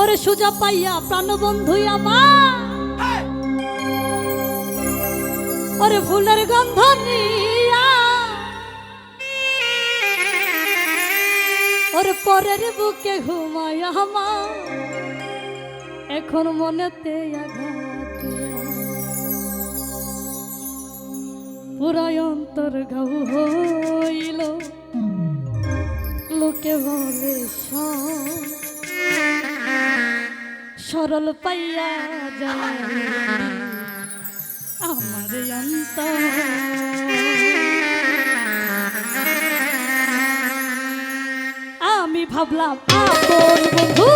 ওরে সুজা পাইয়া প্রাণবন্ধুই আমার। ওরে ফুলের গন্ধ নিয়া। ওরে পরের বুকে ঘুমায় আমা এখন মনেতে আঘাত পুরায় অন্তর গাউ হইল। লোকে বলে সব। সরল পাইয়া যায়। আমার আমি ভাবলাম বন্ধু